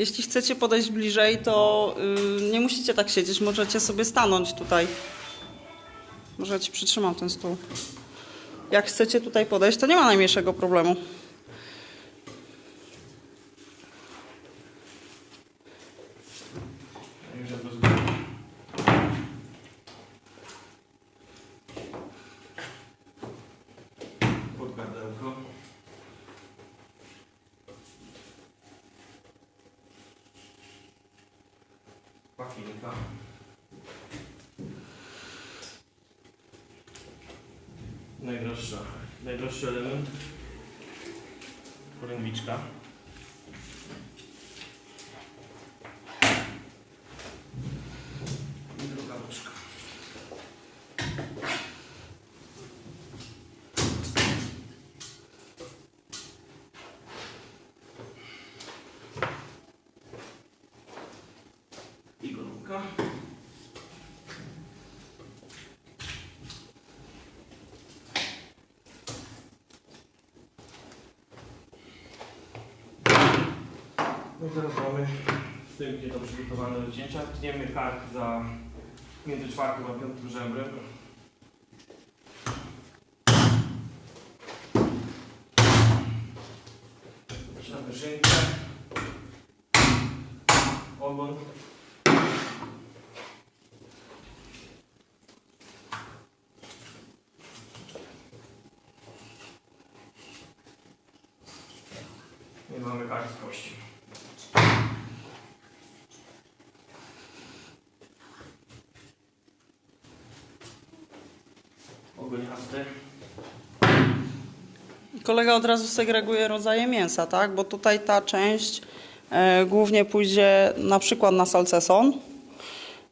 Jeśli chcecie podejść bliżej, to y, nie musicie tak siedzieć, możecie sobie stanąć tutaj. Może ja ci przytrzymam ten stół. Jak chcecie tutaj podejść, to nie ma najmniejszego problemu. Już jest bez góry. Pod gardełko. Pachwinka. Najdroższa, najdroższy element. Porębiczka. I golonka. No i teraz mamy wstępnie to przygotowane do cięcia. Tniemy kark za między czwartym a piątym żebrem. Szynkę, ogon. I mamy kark z kości. Ogoniasty. Kolega od razu segreguje rodzaje mięsa, tak? Bo tutaj ta część e, głównie pójdzie na przykład na salceson.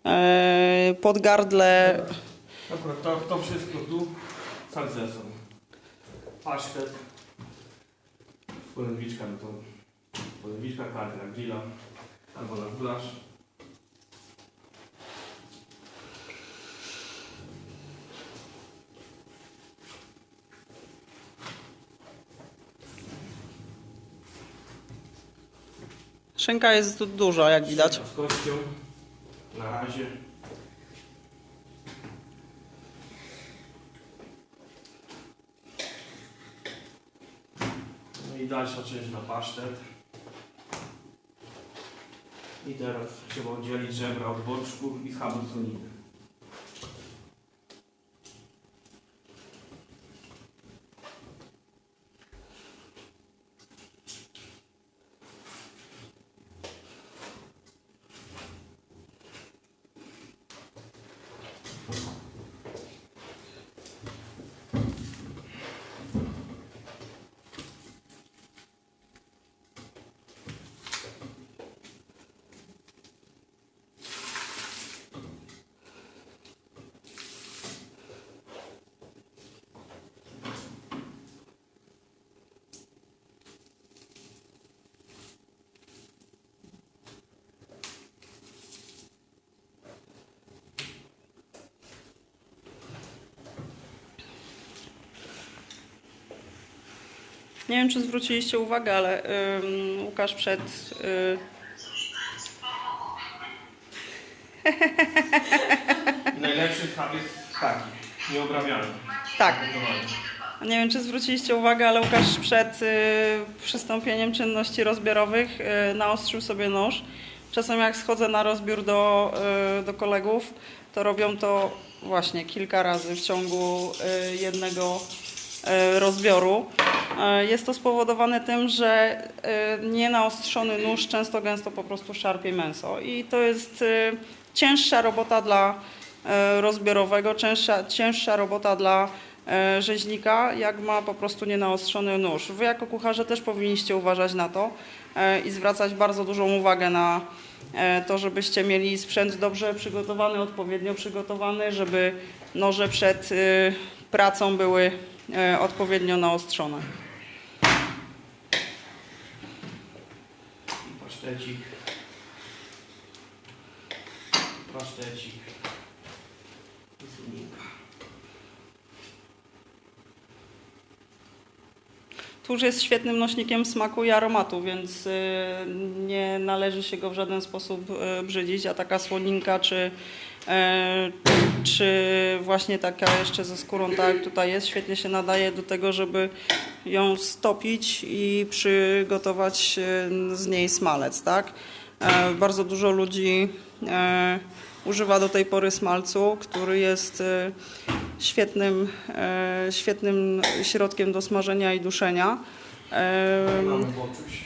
E, podgardle Akurat to, to wszystko tu salceson. Pasztet. Polędwiczka no to polędwiczka, karty na grilla albo na gulasz. szynka jest tu duża, jak widać. Z kością. Na razie. No i dalsza część na pasztet. I teraz trzeba oddzielić żebra od boczków i schabu soniny. Nie wiem, czy zwróciliście uwagę, ale Łukasz przed. Y, najlepszy schab jest taki, nieobrabiany. tak, nie wiem, czy zwróciliście uwagę, ale Łukasz przed y, przystąpieniem czynności rozbiorowych y, naostrzył sobie nóż. Czasem, jak schodzę na rozbiór do, y, do kolegów, to robią to właśnie kilka razy w ciągu y, jednego y, rozbioru. Y, Jest to spowodowane tym, że y, nienaostrzony nóż często gęsto po prostu szarpie mięso i to jest y, cięższa robota dla rozbiorowego, cięższa, cięższa robota dla rzeźnika, jak ma po prostu nienaostrzony nóż. Wy jako kucharze też powinniście uważać na to i zwracać bardzo dużą uwagę na to, żebyście mieli sprzęt dobrze przygotowany, odpowiednio przygotowany, żeby noże przed pracą były odpowiednio naostrzone. I pasztecik. Pasztecik. I suninka. Tłuszcz jest świetnym nośnikiem smaku i aromatu, więc y, nie należy się go w żaden sposób y, brzydzić, a taka słoninka czy, e, czy właśnie taka jeszcze ze skórą, tak jak tutaj jest, świetnie się nadaje do tego, żeby ją stopić i przygotować y, z niej smalec, tak? E, Bardzo dużo ludzi e, używa do tej pory smalcu, który jest e, świetnym, e, świetnym środkiem do smażenia i duszenia. Mamy boczuś.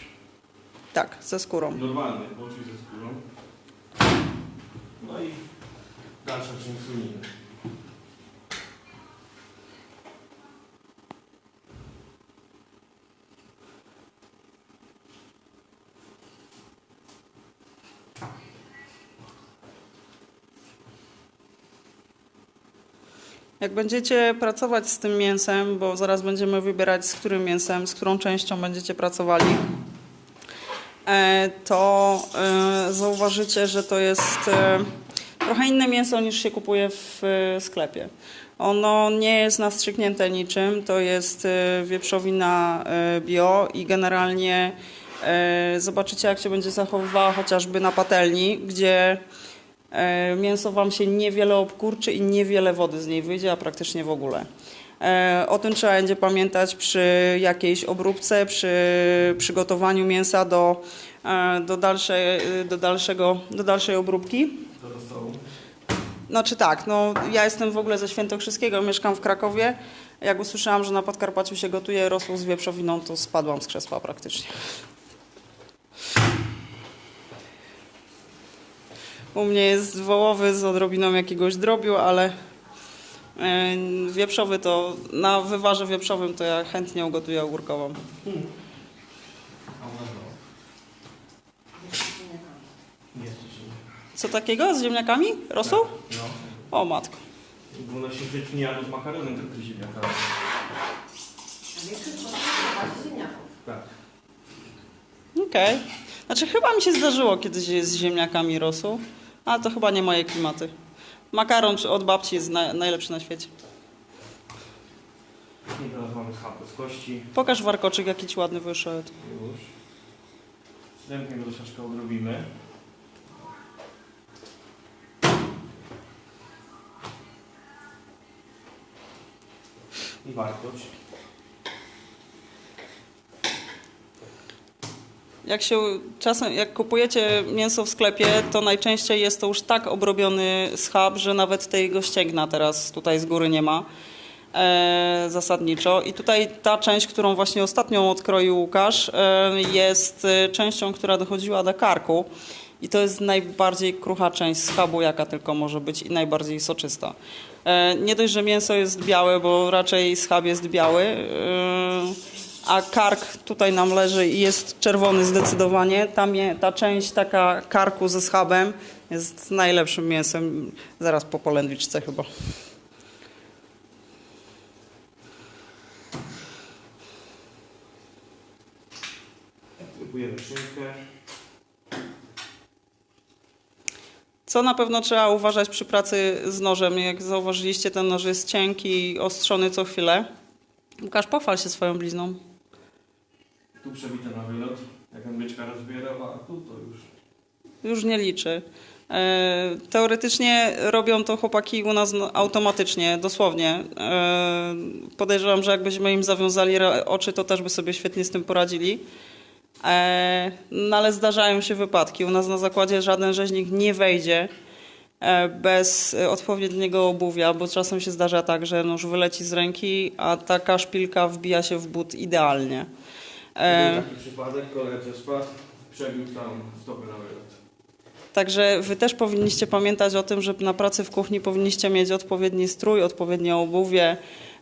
tak, ze skórą. Normalny boczuś ze skórą. No i dalsza część Jak będziecie pracować z tym mięsem, bo zaraz będziemy wybierać z którym mięsem, z którą częścią będziecie pracowali, e, to e, zauważycie, że to jest e, trochę inne mięso niż się kupuje w sklepie. Ono nie jest nastrzyknięte niczym, to jest wieprzowina bio i generalnie zobaczycie jak się będzie zachowywała chociażby na patelni, gdzie Mięso Wam się niewiele obkurczy i niewiele wody z niej wyjdzie, a praktycznie w ogóle. E, O tym trzeba będzie pamiętać przy jakiejś obróbce, przy przygotowaniu mięsa do, e, do, dalszej, do, dalszego, do dalszej obróbki. Do. Znaczy tak, no ja jestem w ogóle ze Świętokrzyskiego, mieszkam w Krakowie. Jak usłyszałam, że na Podkarpaciu się gotuje rosół z wieprzowiną, to spadłam z krzesła praktycznie. U mnie jest wołowy z odrobiną jakiegoś drobiu, ale e, wieprzowy to na wywarze wieprzowym to ja chętnie ugotuję ogórkową. Co takiego z ziemniakami? Rosół? No. O matko. Bo na się życiu nie jadł z makaronem, tylko z ziemniakami. A większość potrafi ziemniaków. Tak. Okej. Znaczy chyba mi się zdarzyło kiedyś z ziemniakami rosół, ale to chyba nie moje klimaty. Makaron od babci jest na, najlepszy na świecie. I teraz mamy schapę z kości. Pokaż warkoczyk, jaki ci ładny wyszedł. Już. Dębkiem go troszeczkę odrobimy. I wartość. Jak się czasem, jak kupujecie mięso w sklepie, to najczęściej jest to już tak obrobiony schab, że nawet tego ścięgna teraz tutaj z góry nie ma e, zasadniczo. I tutaj ta część, którą właśnie ostatnio odkroił Łukasz, e, jest e, częścią, która dochodziła do karku. I to jest najbardziej krucha część schabu, jaka tylko może być i najbardziej soczysta. E, nie dość, że mięso jest białe, bo raczej schab jest biały, e, a kark tutaj nam leży i jest czerwony zdecydowanie. Ta, mie- ta część taka karku ze schabem jest najlepszym mięsem, zaraz po polędwiczce chyba. Próbujemy szynkę. Co na pewno trzeba uważać przy pracy z nożem. Jak zauważyliście, ten noż jest cienki i ostrzony co chwilę. Łukasz, pochwal się swoją blizną. Tu przebite na wylot. Jak on byczka rozbierał, a tu to już. Już nie liczy. E, Teoretycznie robią to chłopaki u nas automatycznie, dosłownie. E, Podejrzewam, że jakbyśmy im zawiązali oczy, to też by sobie świetnie z tym poradzili. E, No ale zdarzają się wypadki. U nas na zakładzie żaden rzeźnik nie wejdzie bez odpowiedniego obuwia, bo czasem się zdarza tak, że nóż wyleci z ręki, a taka szpilka wbija się w but idealnie. E, taki przypadek, koledze spadł, przebił tam stopę na wylot. Także wy też powinniście pamiętać o tym, że na pracy w kuchni powinniście mieć odpowiedni strój, odpowiednie obuwie.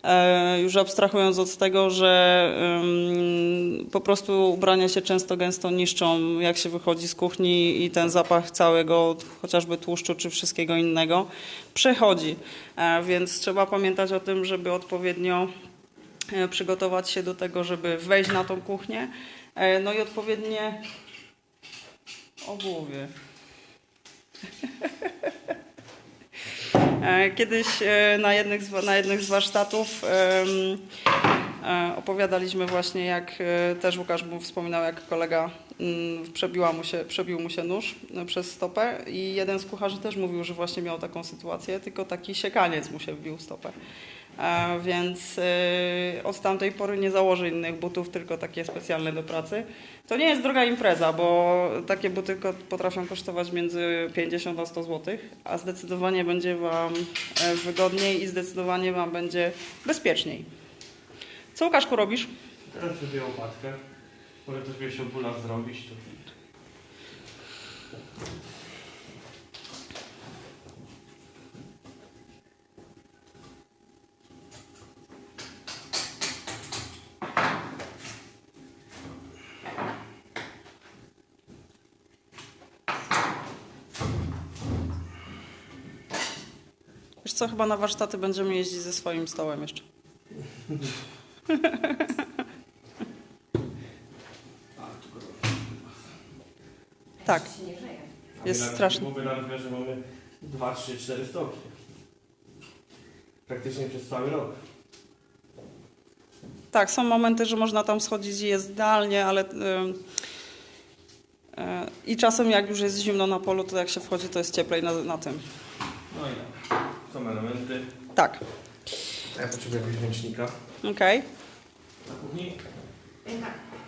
E, już abstrahując od tego, że ym, po prostu ubrania się często gęsto niszczą, jak się wychodzi z kuchni i ten zapach całego, chociażby tłuszczu czy wszystkiego innego, przechodzi. E, więc trzeba pamiętać o tym, żeby odpowiednio przygotować się do tego, żeby wejść na tą kuchnię. E, no i odpowiednie obuwie. E, Kiedyś e, na jednych z, na jednych z warsztatów E, Opowiadaliśmy właśnie, jak e, też Łukasz mu wspominał, jak kolega mm, przebiła mu się, przebił mu się nóż e, przez stopę i jeden z kucharzy też mówił, że właśnie miał taką sytuację, tylko taki siekaniec mu się wbił stopę. Więc e, od tamtej pory nie założy innych butów, tylko takie specjalne do pracy. To nie jest droga impreza, bo takie buty potrafią kosztować między 50 a 100 zł, a zdecydowanie będzie Wam e, wygodniej i zdecydowanie Wam będzie bezpieczniej. Co Łukaszku robisz? Teraz zrobię łopatkę. Może też by się bula zrobić. To... Wiesz co, chyba na warsztaty będziemy jeździć ze swoim stołem jeszcze. Tak, Jest strasznie. Mówię na rowerze mamy 2, 3, 4 stopnie. Praktycznie przez cały rok. tak, są momenty, że można tam schodzić i jest idealnie, ale... e, I czasem jak już jest zimno na polu, to jak się wchodzi, to jest cieplej na, na tym. No i tak. Są elementy. Tak, Ja potrzebuję jakiegoś ręcznika. okej. Na kuchni. Tak.